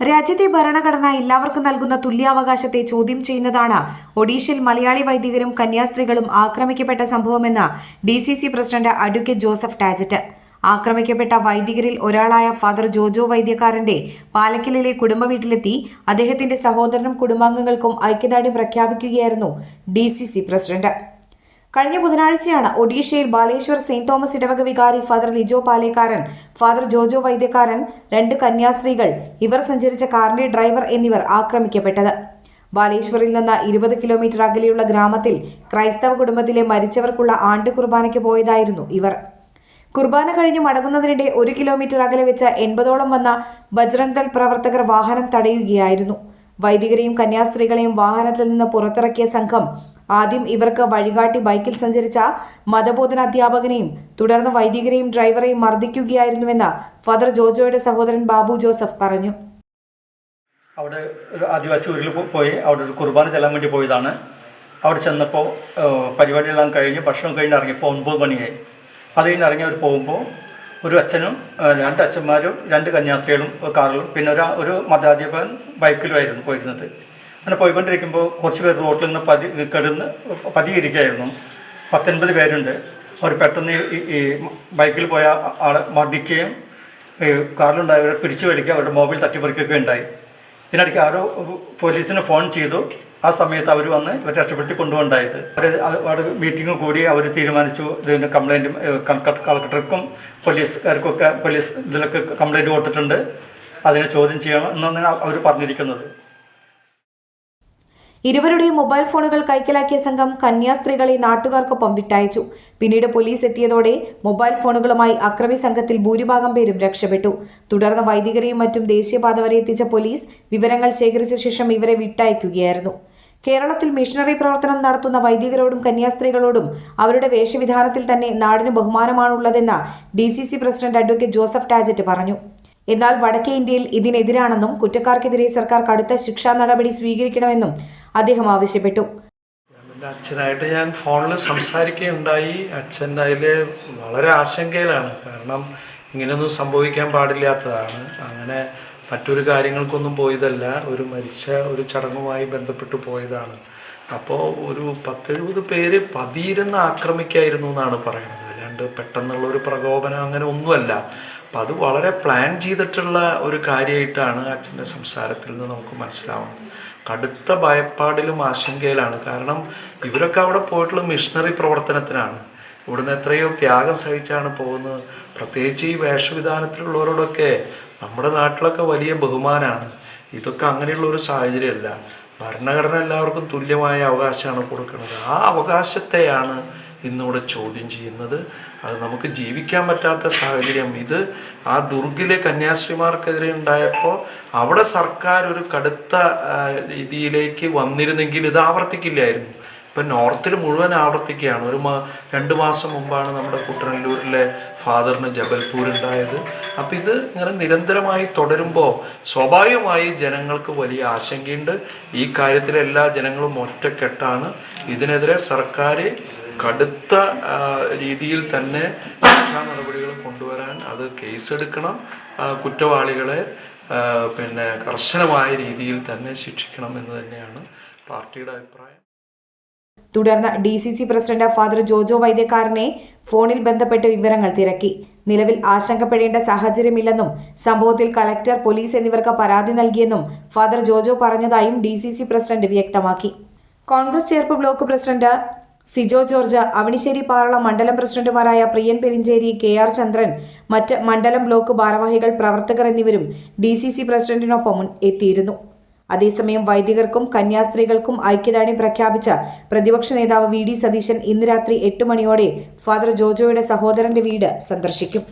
രാജ്യത്തെ ഭരണഘടന എല്ലാവർക്കും നൽകുന്ന തുല്യാവകാശത്തെ ചോദ്യം ചെയ്യുന്നതാണ് ഒഡീഷയിൽ മലയാളി വൈദികരും കന്യാസ്ത്രീകളും ആക്രമിക്കപ്പെട്ട സംഭവമെന്ന് D C C president advocate Joseph Tajet. ആക്രമിക്കപ്പെട്ട വൈദികരിൽ ഒരാളായ ഫാദർ ജോജോ വൈദ്യക്കാരന്റെ പാലക്കലിലെ കുടുംബ വീട്ടിലെത്തി അദ്ദേഹത്തിന്റെ സഹോദരനും കുടുംബാംഗങ്ങൾക്കും ഐക്യദാർഢ്യം പ്രഖ്യാപിക്കുകയായിരുന്നു ഡി പ്രസിഡന്റ്. കഴിഞ്ഞ ബുധനാഴ്ചയാണ് ഒഡീഷയിൽ ബാലേശ്വർ സെയിന്റ് തോമസ് ഇടവക വികാരി ഫാദർ ലിജോ പാലേക്കാരൻ ഫാദർ ജോജോ വൈദ്യക്കാരൻ രണ്ട് കന്യാസ്ത്രീകൾ ഇവർ സഞ്ചരിച്ച കാറിന്റെ ഡ്രൈവർ എന്നിവർ ആക്രമിക്കപ്പെട്ടത്. ബാലേശ്വറിൽ നിന്ന് ഇരുപത് കിലോമീറ്റർ അകലെയുള്ള ഗ്രാമത്തിൽ ക്രൈസ്തവ കുടുംബത്തിലെ മരിച്ചവർക്കുള്ള ആണ്ട് കുർബാനയ്ക്ക് പോയതായിരുന്നു ഇവർ. കുർബാന കഴിഞ്ഞ് മടങ്ങുന്നതിനിടെ ഒരു കിലോമീറ്റർ അകലെ വെച്ച എൺപതോളം വന്ന ബജ്രംഗ് ദൾ പ്രവർത്തകർ വാഹനം തടയുകയായിരുന്നു. വൈദികരെയും കന്യാസ്ത്രീകളെയും വാഹനത്തിൽ നിന്ന് പുറത്തിറക്കിയ സംഘം ആദ്യം ഇവർക്ക് വഴികാട്ടി ബൈക്കിൽ സഞ്ചരിച്ച മതബോധന അധ്യാപകനെയും തുടർന്ന് വൈദികരെയും ഡ്രൈവറെയും മർദ്ദിക്കുകയായിരുന്നുവെന്ന് ഫാദർ ജോജോയുടെ സഹോദരൻ ബാബു ജോസഫ് പറഞ്ഞു. അവിടെ ഒരു ആദിവാസി ഊരിൽ പോയി. അവിടെ ഒരു കുർബാന ചെല്ലാൻ വേണ്ടി പോയതാണ്. അവിടെ ചെന്നപ്പോൾ പരിപാടിയെല്ലാം കഴിഞ്ഞ് ഭക്ഷണം കഴിഞ്ഞ് ഇറങ്ങിയപ്പോൾ ഒൻപത് മണിയായി. അത് കഴിഞ്ഞ് ഇറങ്ങി അവർ പോകുമ്പോൾ ഒരു അച്ഛനും രണ്ട് അച്ഛന്മാരും രണ്ട് കന്യാസ്ത്രീകളും കാറുകളും പിന്നെ ഒരു ഒരു മതാധ്യാപകൻ ബൈക്കിലുമായിരുന്നു പോയിരുന്നത്. അങ്ങനെ പോയിക്കൊണ്ടിരിക്കുമ്പോൾ കുറച്ച് പേർ റോട്ടിൽ നിന്ന് പതി കിടന്ന് പതിയിരിക്കുകയായിരുന്നു. പത്തൊൻപത് പേരുണ്ട്. അവർ പെട്ടെന്ന് ഈ ബൈക്കിൽ പോയ ആളെ മർദ്ദിക്കുകയും കാറിലുണ്ടായവരെ പിടിച്ചു വലിക്കുക അവരുടെ മൊബൈൽ തട്ടിപ്പറിക്കുകയൊക്കെ ഉണ്ടായി. ഇതിനിടയ്ക്ക് ആരോ പോലീസിന് ഫോൺ ചെയ്തു. ആ സമയത്ത് അവർ വന്ന് ഇവർ രക്ഷപ്പെടുത്തി കൊണ്ടുപോണ്ടായത് അവർ അവിടെ മീറ്റിംഗ് കൂടി അവർ തീരുമാനിച്ചു. ഇതിന്റെ കംപ്ലൈന്റും കളക്ടർക്കും പോലീസുകാർക്കൊക്കെ പോലീസ് ഇതിലൊക്കെ കംപ്ലൈന്റ് കൊടുത്തിട്ടുണ്ട്. അതിനെ ചോദ്യം ചെയ്യണം അവർ പറഞ്ഞിരിക്കുന്നത്. ഇരുവരുടെയും മൊബൈൽ ഫോണുകൾ കൈക്കലാക്കിയ സംഘം കന്യാസ്ത്രീകളെ നാട്ടുകാർക്കൊപ്പം വിട്ടയച്ചു. പിന്നീട് പോലീസ് എത്തിയതോടെ മൊബൈൽ ഫോണുകളുമായി അക്രമി സംഘത്തിൽ ഭൂരിഭാഗം പേരും രക്ഷപ്പെട്ടു. തുടർന്ന് വൈദികരെയും മറ്റും ദേശീയപാത വരെ എത്തിച്ച പോലീസ് വിവരങ്ങൾ ശേഖരിച്ച ശേഷം ഇവരെ വിട്ടയക്കുകയായിരുന്നു. കേരളത്തിൽ മിഷണറി പ്രവർത്തനം നടത്തുന്ന വൈദികരോടും കന്യാസ്ത്രീകളോടും അവരുടെ വേഷവിധാനത്തിൽ തന്നെ നാടിന് ബഹുമാനമാണുള്ളതെന്ന് D C C president advocate Joseph Tajet പറഞ്ഞു. എന്നാൽ വടക്കേ ഇന്ത്യയിൽ ഇതിനെതിരാണെന്നും കുറ്റക്കാർക്കെതിരെ സർക്കാർ കടുത്ത ശിക്ഷാ നടപടി സ്വീകരിക്കണമെന്നും അദ്ദേഹം ആവശ്യപ്പെട്ടു. എന്റെ അച്ഛനായിട്ട് ഞാൻ ഫോണിൽ സംസാരിക്കുകയുണ്ടായി. അച്ഛൻ അതിൽ വളരെ ആശങ്കയിലാണ്. കാരണം ഇങ്ങനെയൊന്നും സംഭവിക്കാൻ പാടില്ലാത്തതാണ്. അങ്ങനെ മറ്റൊരു കാര്യങ്ങൾക്കൊന്നും പോയതല്ല. ഒരു മരിച്ച ഒരു ചടങ്ങുമായി ബന്ധപ്പെട്ട് പോയതാണ്. അപ്പോൾ ഒരു പത്തെഴുപത് പേര് പതിയിരുന്ന് ആക്രമിക്കായിരുന്നു എന്നാണ് പറയുന്നത്. അല്ലാണ്ട് പെട്ടെന്നുള്ള ഒരു പ്രകോപനം അങ്ങനെ ഒന്നുമല്ല. അപ്പം അത് വളരെ പ്ലാൻ ചെയ്തിട്ടുള്ള ഒരു കാര്യമായിട്ടാണ് അച്ഛന്റെ സംസാരത്തിൽ നിന്ന് നമുക്ക് മനസ്സിലാവുന്നത്. കടുത്ത ഭയപ്പാടിലും ആശങ്കയിലാണ്. കാരണം ഇവരൊക്കെ അവിടെ പോയിട്ടുള്ള മിഷണറി പ്രവർത്തനത്തിനാണ്. ഇവിടുന്ന് എത്രയോ ത്യാഗം സഹിച്ചാണ് പോകുന്നത്. പ്രത്യേകിച്ച് ഈ വേഷവിധാനത്തിലുള്ളവരോടൊക്കെ നമ്മുടെ നാട്ടിലൊക്കെ വലിയ ബഹുമാനമാണ് ഇതൊക്കെ അങ്ങനെയുള്ള ഒരു സാഹചര്യമല്ല. ഭരണഘടന എല്ലാവർക്കും തുല്യമായ അവകാശമാണ് കൊടുക്കുന്നത്. ആ അവകാശത്തെയാണ് ഇന്നിവിടെ ചോദ്യം ചെയ്യുന്നത് അത് നമുക്ക് ജീവിക്കാൻ പറ്റാത്ത സാഹചര്യം. ഇത് ആ ദുർഗിലെ കന്യാസ്ത്രീമാർക്കെതിരെ ഉണ്ടായപ്പോൾ അവിടെ സർക്കാർ ഒരു കടുത്ത രീതിയിലേക്ക് വന്നിരുന്നെങ്കിൽ ഇത് ആവർത്തിക്കില്ലായിരുന്നു. ഇപ്പം നോർത്തിൽ മുഴുവൻ ആവർത്തിക്കുകയാണ്. ഒരു മാ രണ്ട് മാസം മുമ്പാണ് നമ്മുടെ കുട്ടനല്ലൂരിലെ ഫാദറിന് ജബൽപൂർ ഉണ്ടായത്. അപ്പം ഇത് ഇങ്ങനെ നിരന്തരമായി തുടരുമ്പോൾ സ്വാഭാവികമായി ജനങ്ങൾക്ക് വലിയ ആശങ്കയുണ്ട്. ഈ കാര്യത്തിൽ എല്ലാ ജനങ്ങളും ഒറ്റക്കെട്ടാണ്. ഇതിനെതിരെ സർക്കാർ കടുത്ത രീതിയിൽ തന്നെ ശിക്ഷാ നടപടികൾ കൊണ്ടുവരാൻ അത് കേസെടുക്കണം. കുറ്റവാളികളെ പിന്നെ കർശനമായ രീതിയിൽ തന്നെ ശിക്ഷിക്കണം എന്ന് തന്നെയാണ് പാർട്ടിയുടെ അഭിപ്രായം. തുടർന്ന് D C C president father Jojo വൈദ്യക്കാരനെ ഫോണിൽ ബന്ധപ്പെട്ട് വിവരങ്ങൾ തിരക്കി. നിലവിൽ ആശങ്കപ്പെടേണ്ട സാഹചര്യമില്ലെന്നും സംഭവത്തിൽ കലക്ടർ പോലീസ് എന്നിവർക്ക് പരാതി നൽകിയെന്നും ഫാദർ ജോജോ പറഞ്ഞതായും ഡി പ്രസിഡന്റ് വ്യക്തമാക്കി. Congress Cherpu block president Sijo George Avanissery Parala മണ്ഡലം പ്രസിഡന്റുമാരായ പ്രിയൻ പെരിഞ്ചേരി കെ ആർ ചന്ദ്രൻ മറ്റ് മണ്ഡലം ബ്ലോക്ക് ഭാരവാഹികൾ പ്രവർത്തകർ എന്നിവരും ഡി സി സി പ്രസിഡന്റിനൊപ്പം എത്തിയിരുന്നു. അതേസമയം വൈദികർക്കും കന്യാസ്ത്രീകൾക്കും ഐക്യദാർഢ്യം പ്രഖ്യാപിച്ച പ്രതിപക്ഷ നേതാവ് വി ഡി സതീശൻ ഇന്ന് രാത്രി എട്ട് മണിയോടെ ഫാദർ ജോജോയുടെ സഹോദരന്റെ വീട് സന്ദർശിക്കും.